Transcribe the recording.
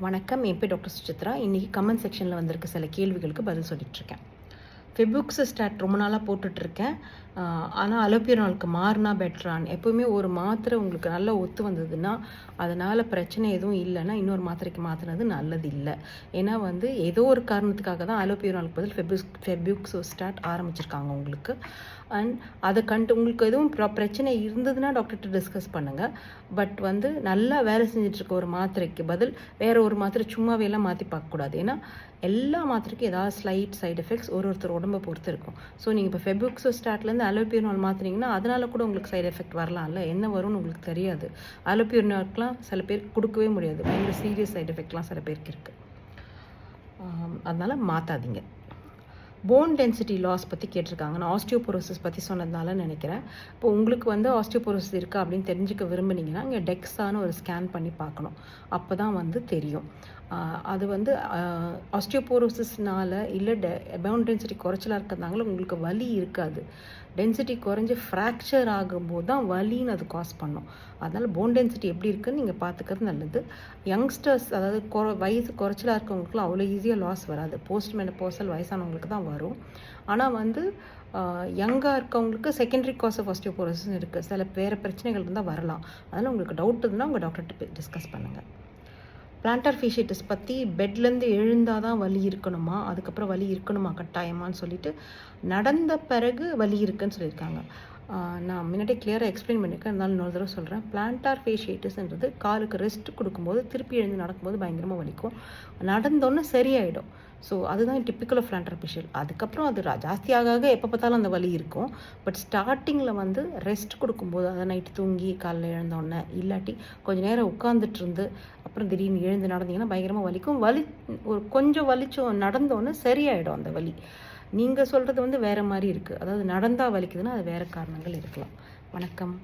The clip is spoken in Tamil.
வணக்கம். என் பேர் டாக்டர் சுசித்ரா. இன்றைக்கி கமெண்ட் செக்ஷனில் வந்திருக்க சில கேள்விகளுக்கு பதில் சொல்லிகிட்ருக்கேன் இருக்கேன் ஃபெபுக்ஸ் ஸ்டாட் ரொம்ப நாளாக போட்டுட்ருக்கேன். ஆனால் அலோபியனாலுக்கு மாறினா பெட்டரான் எப்போவுமே ஒரு மாத்திரை உங்களுக்கு நல்லா ஒத்து வந்ததுன்னா அதனால் பிரச்சனை எதுவும் இல்லைன்னா இன்னொரு மாத்திரைக்கு மாற்றினது நல்லது இல்லை ஏன்னா வந்து ஏதோ ஒரு காரணத்துக்காக தான் அலோபியனாலுக்கு பதில் ஃபெபுக்ஸ் ஃபெபுக்ஸ் ஸ்டாட் ஆரம்பிச்சிருக்காங்க உங்களுக்கு. அண்ட் அதை கண்டு உங்களுக்கு எதுவும் ப்ர- பிரச்சனை இருந்ததுன்னா டாக்டர்கிட்ட டிஸ்கஸ் பண்ணுங்கள் பட் வந்து நல்லா வேலை செஞ்சிட்ருக்க ஒரு மாத்திரைக்கு பதில் வேறு ஒரு மாத்திரை சும்மாவே எல்லாம் மாற்றி பார்க்கக்கூடாது. ஏன்னா எல்லா மாத்திரைக்கும் ஏதாவது ஸ்லைட் சைடு எஃபெக்ட்ஸ் ஒரு ஒருத்தரோட உடம்பை பொறுத்து இருக்கும் ஸோ நீங்கள் இப்போ ஃபெபுக்ஸோ ஸ்டார்ட்லேருந்து அலோபியனால் மாற்றினீங்கன்னா அதனால கூட உங்களுக்கு சைடு எஃபெக்ட் வரலாம்ல? என்ன வரும்னு உங்களுக்கு தெரியாது. அலோபியனாலுக்குலாம் சில பேருக்கு கொடுக்கவே முடியாது. பயங்கர சீரியஸ் சைடு எஃபெக்ட்லாம் சில பேருக்கு இருக்குது அதனால் மாற்றாதீங்க போன் டென்சிட்டி லாஸ் பற்றி கேட்டிருக்காங்க. நான் ஆஸ்டியோபோரோசிஸ் பற்றி சொன்னதுனால நினைக்கிறேன். இப்போ உங்களுக்கு வந்து ஆஸ்டியோபோரோசிஸ் இருக்கா அப்படின்னு தெரிஞ்சுக்க விரும்புனீங்கன்னா இங்கே டெக்ஸான்னு ஒரு ஸ்கேன் பண்ணி பார்க்கணும். அப்போ தான் வந்து தெரியும். அது வந்து ஆஸ்டியோபோரோசிஸ்னால் இல்லை டெ போன் டென்சிட்டி குறைச்சலாக இருக்கிறதுனால உங்களுக்கு வலி இருக்காது. டென்சிட்டி குறைஞ்சி ஃப்ராக்சர் ஆகும்போது தான் வலின்னு அது காஸ் பண்ணும். அதனால் போன் டென்சிட்டி எப்படி இருக்குன்னு நீங்கள் பார்த்துக்கிறது நல்லது. யங்ஸ்டர்ஸ் அதாவது கொ வயசு குறைச்சலாக இருக்கவங்களுக்குலாம் அவ்வளோ ஈஸியாக லாஸ் வராது. போஸ்ட் மெனப்போசல் வயசானவங்களுக்கு தான் வரும். ஆனால் வந்து யங்காக இருக்கவங்களுக்கு செகண்டரி காஸ் ஆஃப் ஆஸ்டியோபோரோசிஸ் இருக்குது சில வேறு பிரச்சனைகள் இருந்தால் வரலாம். அதனால் உங்களுக்கு டவுட் இருந்தால் உங்கள் டாக்டர்கிட்ட டிஸ்கஸ் பண்ணுங்கள் பிளான்டர் ஃபேஷியட்டிஸ் பற்றி பெட்லேருந்து எழுந்தால் தான் வலி இருக்கணுமா? அதுக்கப்புறம் வலி இருக்கணுமா கட்டாயமான்னு சொல்லிட்டு நடந்த பிறகு வலி இருக்குன்னு சொல்லியிருக்காங்க. நான் முன்னாடி கிளியராக எக்ஸ்பிளைன் பண்ணியிருக்கேன் இருந்தாலும் இன்னொரு தடவை சொல்கிறேன் பிளான்டார் ஃபேஷியேட்டிஸ்ன்றது காலுக்கு ரெஸ்ட் கொடுக்கும்போது திருப்பி எழுந்து நடக்கும்போது பயங்கரமாக வலிக்கும். நடந்தோன்னே சரியாயிடும். ஸோ அதுதான் டிப்பிக்கல் ஆஃப் ஃபேஷியல் அதுக்கப்புறம் அது ஜாஸ்தியாக ஜாஸ்தி ஆக ஆக எப்போ பார்த்தாலும் அந்த வலி இருக்கும். பட் ஸ்டார்டிங்கில் வந்து ரெஸ்ட் கொடுக்கும்போது அதை நைட்டு தூங்கி காலைல எழுந்தோடனே இல்லாட்டி கொஞ்ச நேரம் உட்காந்துட்டு இருந்து அப்புறம் திடீர்னு எழுந்து நடந்தீங்கன்னா பயங்கரமாக வலிக்கும். வலி ஒரு கொஞ்சம் வலிச்சோம் நடந்தோன்னே சரியாயிடும் அந்த வலி. நீங்கள் சொல்கிறது வந்து வேறு மாதிரி இருக்குது அதாவது நடந்தால் வலிக்குதுன்னா அது வேறு காரணங்கள் இருக்கலாம். வணக்கம்.